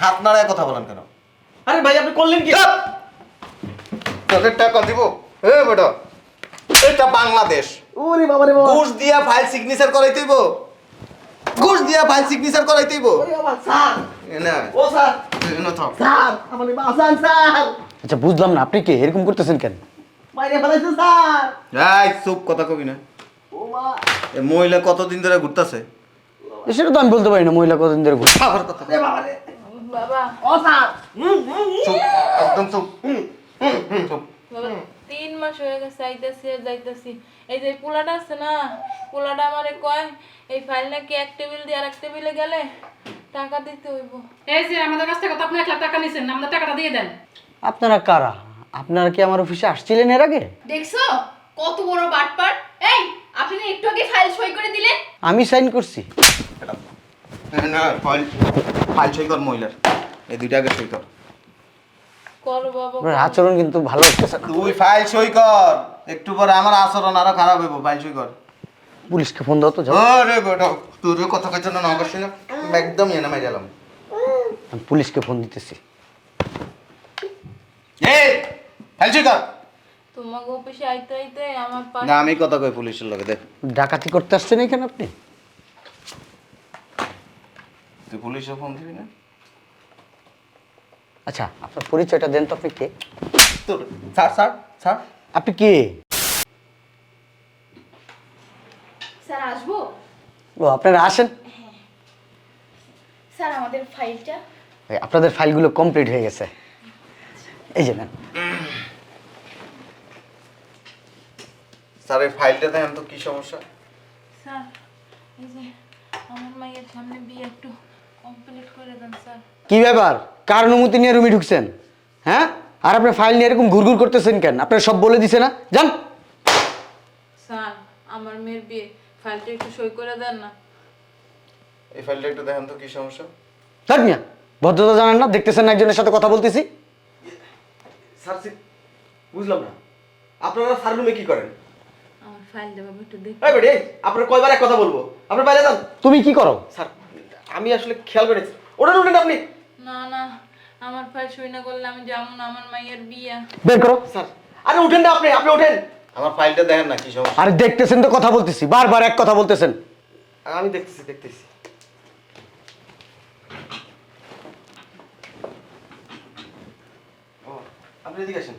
হাত নাড়ায় কথা বলেন কেন? আরে ভাই আপনি করলেন কি? তোদের টাকা দিব। এ বেটা এটা বাংলাদেশ। ওরে বাবা রে বাবা। ঘুষ দিয়া ফাইল সিগনেচার করাইতেইব ঘুষ দিয়া ফাইল সিগনেচার করাইতেইব ওরে বাবা স্যার। না। ও স্যার। থাক। স্যার আমার বাসান স্যার আচ্ছা বুঝলাম না আপনি কি এরকম করতেছেন কেন? মাইরে ফেলাইছে স্যার। এই চুপ কথা কবি না। ও মা। এ মহিলা কতদিন ধরে ঘুরতাছে? সেটা তো আমি বলতে পারি না মহিলা কতদিন ধরে। আবার কথা রে বাবা রে। বাবা। চুপ একদম চুপ। চুপ। তিন মাস হয়ে গেছে আইতাছি আর যাইতাছি। এই যে পোলাটা আছে না পোলাটা আমারে কয় এই ফাইল নাকি এক টেবিল দিয়ে আর এক টেবিলে গেলে টাকা দিতে হইব। এই যে আমাদের কাছ থেকে তো আপনি এক লাখ টাকা নিয়েছেন আমাদের টাকাটা দিয়ে দেন। আপনারা কারা? আপনারা কি আমার অফিসে আসছিলেন এর আগে? দেখছ? কত বড় বাটপার। এই আপনি একটু আগে ফাইল সই করে দিলেন। আমি সাইন করছি। না ফাইল ফাইল সই কর মহিলার। এই দুইটা আগে সই কর। করো আচরণ কিন্তু ভালো হচ্ছে তুই ফাইল সই কর। একটু পরে আমার আচরণ আরও খারাপ হইব ফাইল সই কর। পুলিশকে ফোন দাও তো যাও। আরে বেটা তোর কথা কইছ না অবশ্যই না। একদম নামাই গেলাম। আমি পুলিশকে ফোন দিতেছি। এই ফাইল সই কর। তোমাকে অফিসে আইতে আইতে আমার না আমি কথা কই পুলিশের লগে দেখ ডাকাতি করতে আসছেন এখানে আপনি? তুই পুলিশে ফোন দিবি না? আচ্ছা আপনার পরিচয়টা দেন তো আপনি কে? তোর স্যার স্যার স্যার। আপনি কে? স্যার আসব? ও আপনারা আসেন। স্যার আমাদের ফাইলটা। এই, আপনাদের ফাইলগুলো কমপ্লিট হয়ে গেছে। এই যে নেন। স্যার এই ফাইলটা দেখেন তো কি সমস্যা? স্যার এই যে আমার মায়ের সামনে বিয়ে একটু কমপ্লিট করে দেন স্যার কি ব্যাপার? কার অনুমতি নিয়ে রুমে ঢুকছেন? হ্যাঁ? আর আপনি ফাইল নিয়ে এরকম ঘুরঘুর করতেছেন কেন? আপনার সব বলে দিছে না? যান। স্যার আমার মেয়ের বিয়ে। ফাইলটা একটু সই করে দেন না। এই ফাইলটা একটু দেখেন তো কি সমস্যা? থাক মিয়া ভদ্রতা জানেন না? দেখতেছেন না একজনের সাথে কথা বলতেছি? স্যার বুঝলাম না। আপনারা স্যার রুমে কি করেন? আমার ফাইলটা বাবা একটু দেখ। এই বেটি আপনার কয়বার এক কথা বলব? আপনার বাইরে যান। তুমি কি করো? স্যার আমি আসলে খেয়াল করেছি ওটা উঠেন আপনি? না না আমার ফাইল সই না করলে আমি যেমন আমার মায়ের বিয়ে। বের করো। স্যার আরে উঠেন না আপনি আপনি ওঠেন আমার ফাইলটা দেখেন না কি সমস্যা? আরে দেখতেছেন তো কথা বলতেছি বারবার এক কথা বলতেছেন। আমি দেখতেছি দেখতেছি। ও, আপনি এদিকে আসেন।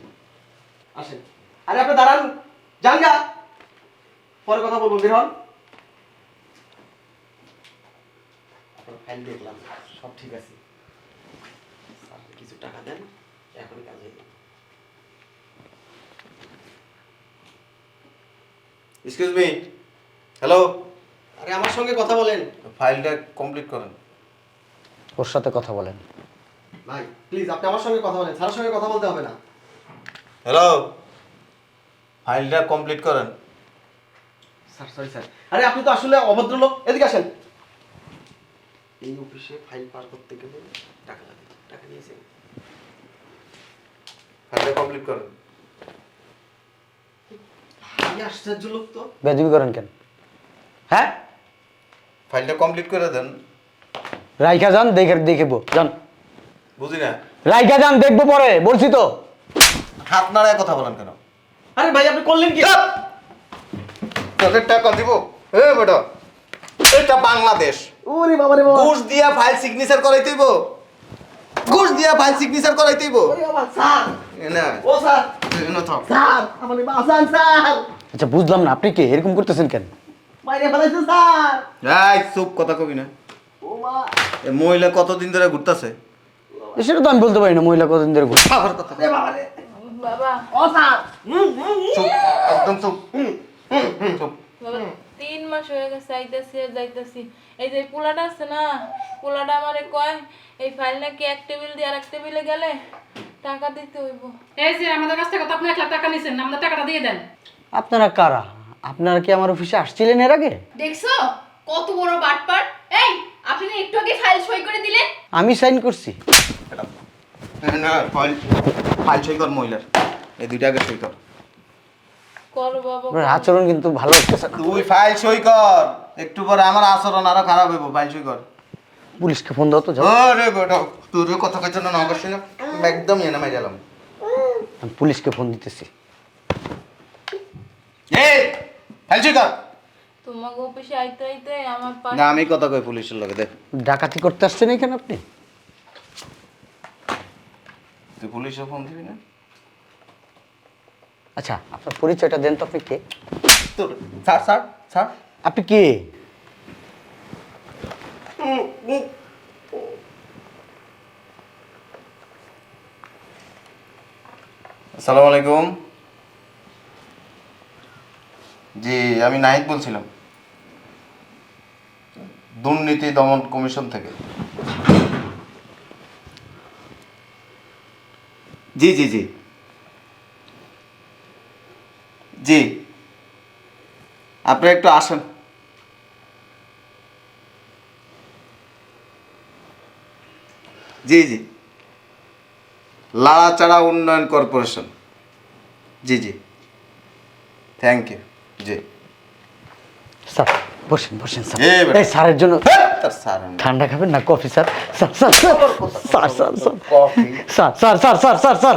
আসেন। আরে আপনি দাঁড়ান যান গা। পরে কথা বলব বের হন। ফাইল দেখলাম। সব ঠিক আছে। কিছু টাকা দেন এখন কাজ হয়ে যাবে। এক্সকিউজ মি হ্যালো আরে আমার সঙ্গে কথা বলেন। ফাইলটা কমপ্লিট করেন। ওর সাথে কথা বলেন। ভাই প্লিজ আপনি আমার সঙ্গে কথা বলেন। স্যারের সঙ্গে কথা বলতে হবে না। হ্যালো ফাইলটা কমপ্লিট করেন। Sir sorry sir. আরে আপনি তো আসলে অভদ্র লোক এদিকে আসেন। এই অফিসে ফাইল পার করতে গেলে টাকা লাগে। টাকা নিয়েছেন ফাইলটা কমপ্লিট করেন। এই আশ্চর্য লোক তো। বেদবি করেন কেন? হ্যাঁ? ফাইলটা কমপ্লিট করে দেন। রাইখা যান দেখে দেখব। যান। বুঝি না? রাইখা যান দেখব পরে। বলছি তো। হাত নাড়ায় কথা বলেন কেন? আরে ভাই আপনি করলেন কি? তোদের টাকা দিব। এ বেটা। এটা বাংলাদেশ। ওরে বাবা রে বাবা। ঘুষ দিয়া ফাইল সিগনেচার করাইতেইব ঘুষ দিয়া ফাইল সিগনেচার করাইতেইব ওরে বাবা স্যার। না। ও স্যার। স্যার আমার বাসান স্যার আচ্ছা বুঝলাম না আপনি কি এরকম করতেছেন কেন? মাইরে ফেলাইছে স্যার। এই চুপ কথা কবি না। ও মা। এ মহিলা কতদিন ধরে ঘুরতাছে? সেটা তো আমি বলতে পারি না মহিলা কতদিন ধরে রে বাবা রে। বাবা। ও স্যার। একদম চুপ। গেছে আইতাছি আর যাইতাছি। এই যে পোলাটা আছে না পোলাটা আমারে কয় এই ফাইল নাকি এক টেবিল দিয়ে আর এক টেবিলে গেলে টাকা দিতে হইব। এই যে আমাদের কাছ থেকে তো আপনি এক লাখ টাকা নিয়েছেন আমাদের টাকাটা দিয়ে দেন। আপনারা কারা? আপনারা কি আমার অফিসে আসছিলেন এর আগে? দেখছ? কত বড় বাটপার। এই আপনি একটু আগে ফাইল সই করে দিলেন। আমি সাইন করছি। না ফাইল ফাইল সই কর মহিলার। এই দুইটা আগে সই কর। আচরণ কিন্তু ভালো হচ্ছে তুই ফাইল সই কর। একটু পরে আমার আচরণ আরও খারাপ হইব ফাইল সই কর। পুলিশকে ফোন দাও তো যাও। আরে বেটা তোর কথা কইছ না না করছি না? একদম এনে মাই গেলাম। আমি পুলিশকে ফোন দিতেছি। এই ফাইল ছুই কর। তোমাকে অফিসে আইতে আইতে আমার পা না আমি কথা কই পুলিশের লগে দে। ডাকাতি করতে আসছেন এখানে আপনি? তুই পুলিশে ফোন দিবি না? আচ্ছা আপনার পরিচয়টা দেন তো আপনি কে? Sir sir sir. আপনি কে? আসসালামু আলাইকুম। জি আমি নাহিদ বলছিলাম। দুর্নীতি দমন কমিশন থেকে। জি জি জি। আপনি একটু আসেন। জি জি। লাড়াচাড়া উন্নয়ন কর্পোরেশন। জি জি। থ্যাংক ইউ জি। স্যার বসেন বসেন স্যার। এই স্যারের জন্য স্যার ঠান্ডা খাবেন না coffee sir? Sir sir sir sir sir sir sir. Sir sir sir sir sir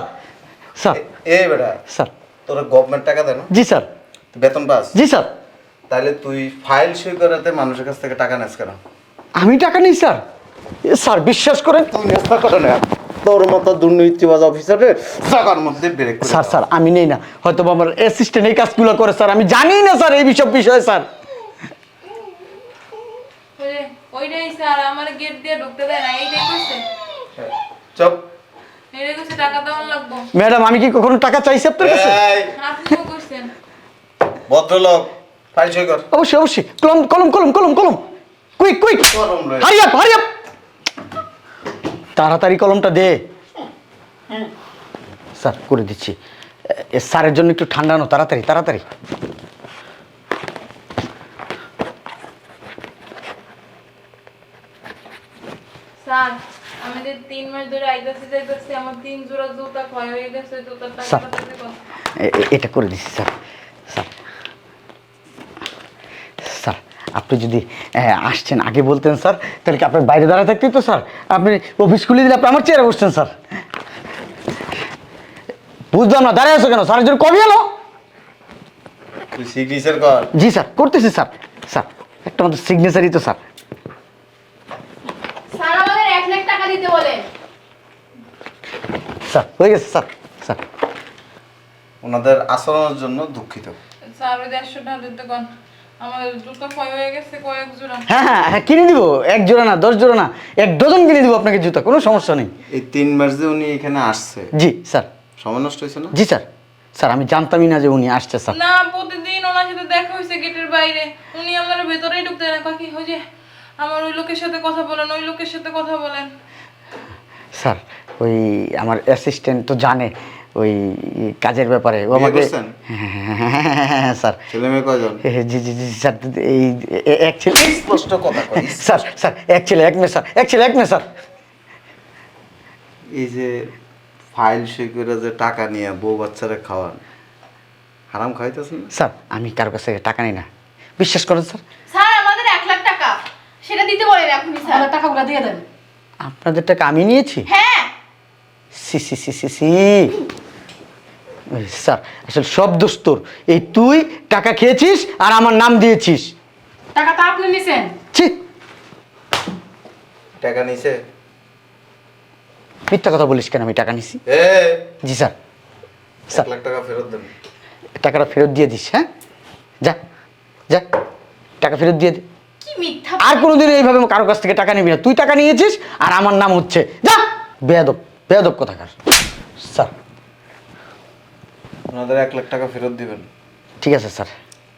sir. এ বেটা স্যার। তোরা গভর্নমেন্ট টাকা দেয় না। জি স্যার। বেতন পাস। জি স্যার। তাহলে তুই ফাইল সই করাতে মানুষের কাছ থেকে টাকা নেস কেন? আমি টাকা নেই স্যার। এ, স্যার বিশ্বাস করেন তুই নেশা করে না। তোর মতো দুর্নীতিবাজ অফিসারের জায়গার মধ্যে ব্রেক করে স্যার স্যার আমি নেই না। হয়তো বা আমার অ্যাসিস্ট্যান্ট এই কাজগুলো করে স্যার। আমি জানি না স্যার এই বিষয় বিষয়ে স্যার। ওই ওইটাই স্যার আমার গেট দিয়ে ঢুকতে দেয় না এইটাই কইছে। চপ। এইটাই কইছে টাকা দেওয়ার লাগবো। ম্যাডাম আমি কি কখনো টাকা চাইছি আপনার কাছে? ভদ্রলোক কর। অবশ্যই অবশ্যই। কলম কলম কলম কলম কলম। কুইক কুইক কলম লয়ে। হারি আপ হারি আপ তাড়াতাড়ি কলমটা দে। স্যার করে দিচ্ছি। এ- স্যারের জন্য একটু ঠান্ডানো তাড়াতাড়ি তাড়াতাড়ি। স্যার আমি যে তিন মাস ধরে আইতাছি যাইতাছি আমার তিন জোড়া জুতা ক্ষয় হয়ে গেছে এটা করে দিচ্ছি স্যার স্যার আপনি যদি আসছেন আগে বলতেন স্যার তাহলে কি আপনার বাইরে দাঁড়ায় থাকতেই তো স্যার? আপনি অফিস খুলে দিলে আপনি আমার চেয়ারে বসছেন স্যার। বুঝলাম না দাঁড়িয়ে আছো কেন স্যার জন্য কবে এলো? সিগনেচার কর। জি স্যার করতেছি স্যার স্যার একটা আমাদের সিগনেচারই তো স্যার। স্যার আমাদের এক লাখ টাকা দিতে বলেন স্যার হয়ে গেছে স্যার স্যার। ওনাদের আচরণের জন্য দুঃখিত। স্যার ওই দেড়শো টাকা দিতে কন। হয়ে গেছে হ্যাঁ হ্যাঁ হ্যাঁ কিনে দিব এক জোড়া না দশ জোড়া না এক ডজন কিনে দিব আপনাকে জুতা কোনো সমস্যা নেই। এই তিন মাস যে উনি এখানে আসছে জি স্যার। সময় নষ্ট হয়েছে না? জি স্যার। স্যার আমি জানতামই না যে উনি আসছে স্যার। না প্রতিদিন ওনার সাথে দেখা হয়েছে গেটের বাইরে। উনি আমার ভেতরেই ঢুকতে না কাকি ওই যে আমার ওই লোকের সাথে কথা বলেন ওই লোকের সাথে কথা বলেন। স্যার ওই আমার অ্যাসিস্ট্যান্ট তো জানে। ওই কাজের ব্যাপারে। ও আমাকে হ্যাঁ স্যার। ছেলে মেয়ে কয়জন? এ, জি জি জি স্যার এই এক ছেলে স্পষ্ট কথা স্যার স্যার এক ছেলে এক মেয়ে স্যার এক ছেলে এক মেয়ে স্যার। এই যে ফাইল সই করে যে টাকা নিয়ে বউ বাচ্চারা খাওয়ান হারাম খাইতেছেন স্যার আমি কারও কাছ থেকে টাকা নিই না। বিশ্বাস করেন স্যার। স্যার আমাদের এক লাখ টাকা। সেটা দিতে বলেন এখনই স্যার। আমাদের টাকাগুলো দিয়ে দেন। আপনাদের টাকা আমি নিয়েছি? হ্যাঁ। সি সি সি সি সি। স্যার আসলে সব দোষ তোর। এই তুই টাকা খেয়েছিস আর আমার নাম দিয়েছিস। টাকা তো আপনি নিছেন। ছি। টাকা নিছে? মিথ্যা কথা বলিস কেন? আমি টাকা নিছি। এ। জি স্যার। এক স্যার লাখ টাকা ফেরত দেন। টাকাটা ফেরত দিয়ে দিস হ্যাঁ? যা যা। টাকা ফেরত দিয়ে দে। কি মিথ্যা আর কোনোদিন এইভাবে কারও কাছ থেকে টাকা নিবি না। তুই টাকা নিয়েছিস আর আমার নাম হচ্ছে যা! বেয়াদব বেয়াদব কথাকার। স্যার। ওনাদের এক লাখ টাকা ফেরত দিবেন। ঠিক আছে স্যার।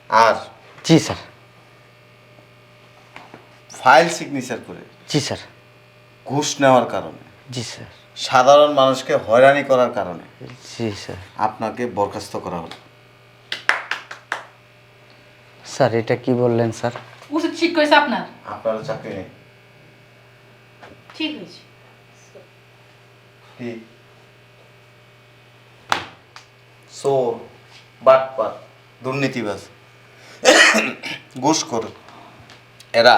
আর? জি স্যার। ফাইল সিগনেচার করে জি স্যার। ঘুষ নেওয়ার কারণে জি স্যার। সাধারণ মানুষকে হয়রানি করার কারণে জি স্যার। আপনাকে বরখাস্ত করা হলো। স্যার এটা কি বললেন স্যার? উচিত ঠিক করেছে আপনার? আপনারও চাকরি নেই। ঠিক হয়েছে। কি চোর বাটপাত দুর্নীতিবাজ। ঘুষ করে এরা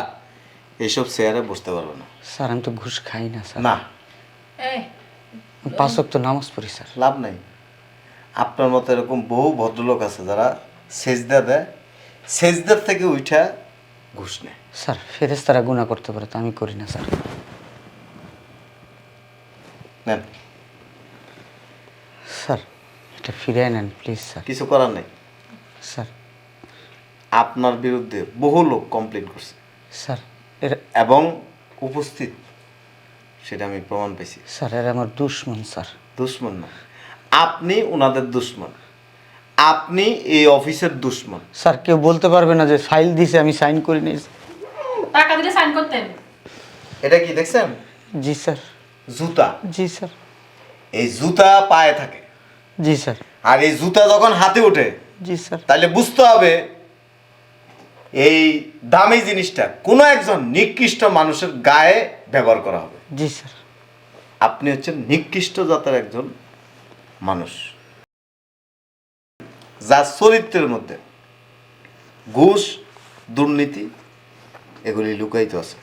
এইসব চেয়ারে বসতে পারবে না। স্যার আমি তো ঘুষ খাই না স্যার। না। পাঁচ ওয়াক্ত নামাজ পড়ি স্যার। লাভ নাই। আপনার মতো এরকম বহু ভদ্রলোক আছে যারা সেজদা দেয় সেজদার থেকে উঠা ঘুষ নেয়। স্যার ফেরেস তারা গুণা করতে পারে তো আমি করি না স্যার। নেন। স্যার এটা ফিরিয়ে নেন প্লিজ স্যার কিছু করার নেই? স্যার আপনার বিরুদ্ধে বহু লোক কমপ্লেন করছে। স্যার এর এবং উপস্থিত সেটা আমি প্রমাণ পেয়েছি স্যার এরা আমার দুশ্মন স্যার দুশ্মন না। আপনি ওনাদের দুশ্মন। আপনি এই অফিসের দুশ্মন। স্যার কেউ বলতে পারবে না যে ফাইল দিছে আমি সাইন করি নি টাকা দিলে সাইন করতেন এটা কি দেখছেন? জি স্যার জুতা। জি স্যার এই জুতা পায়ে থাকে। জি স্যার। আর এই জুতা যখন হাতে ওঠে জি স্যার। তাহলে বুঝতে হবে এই দামি জিনিসটা কোনো একজন নিকৃষ্ট মানুষের গায়ে ব্যবহার করা হবে। জি স্যার। আপনি হচ্ছেন নিকৃষ্ট জাতের একজন মানুষ। যার চরিত্রের মধ্যে ঘুষ দুর্নীতি এগুলি লুকায়িত আছে।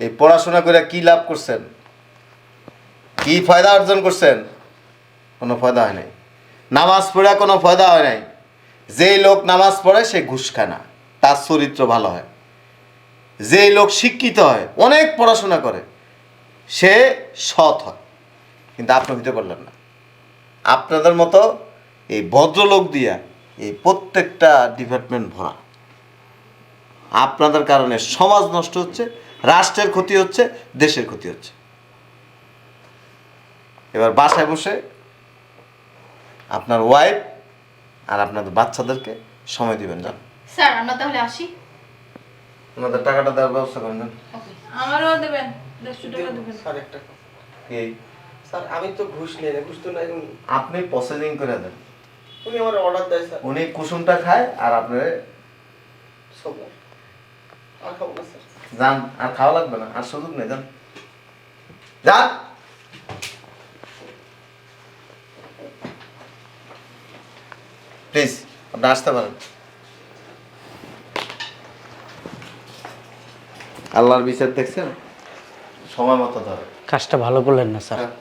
এই পড়াশোনা করে কি লাভ করছেন? কি ফায়দা অর্জন করছেন? কোনো ফায়দা হয় নাই। নামাজ পড়ে কোনো ফায়দা হয় নাই। যেই লোক নামাজ পড়ে, সে ঘুষ খায় না তার চরিত্র ভালো হয়। যেই লোক শিক্ষিত হয়, অনেক পড়াশোনা করে, সে সৎ হয়। কিন্তু আপনি হইতে পারলেন না। আপনাদের মতো এই ভদ্রলোক দিয়া এই প্রত্যেকটা ডিপার্টমেন্ট ভরা। আপনাদের কারণে সমাজ নষ্ট হচ্ছে, রাষ্ট্রের ক্ষতি হচ্ছে, দেশের ক্ষতি হচ্ছে। এবার বাসায় বসে আপনার ওয়াইফ আর আপনাদের বাচ্চাদেরকে সময় দিবেন যান স্যার আমরা তাহলে আসি। ওনাদের টাকাটা দেওয়ার ব্যবস্থা করেন যান আমারও দেবেন দেড়শো টাকা দেবেন। স্যার একটা। এই স্যার আমি তো ঘুষ নেই না ঘুষ তো নাই। আপনি প্রসেসিং করে দেন। উনি আমার অর্ডার দেয় স্যার। উনি কুসুমটা খায় আর আপনার সব আর খাব না স্যার। যান আর খাওয়া লাগবে না আর সুযোগ নেই যান যান প্লিজ আপনি আসতে পারেন। আল্লাহর বিচার দেখছেন? সময় মতো ধরে কাজটা ভালো করলেন না স্যার। হ্যাঁ।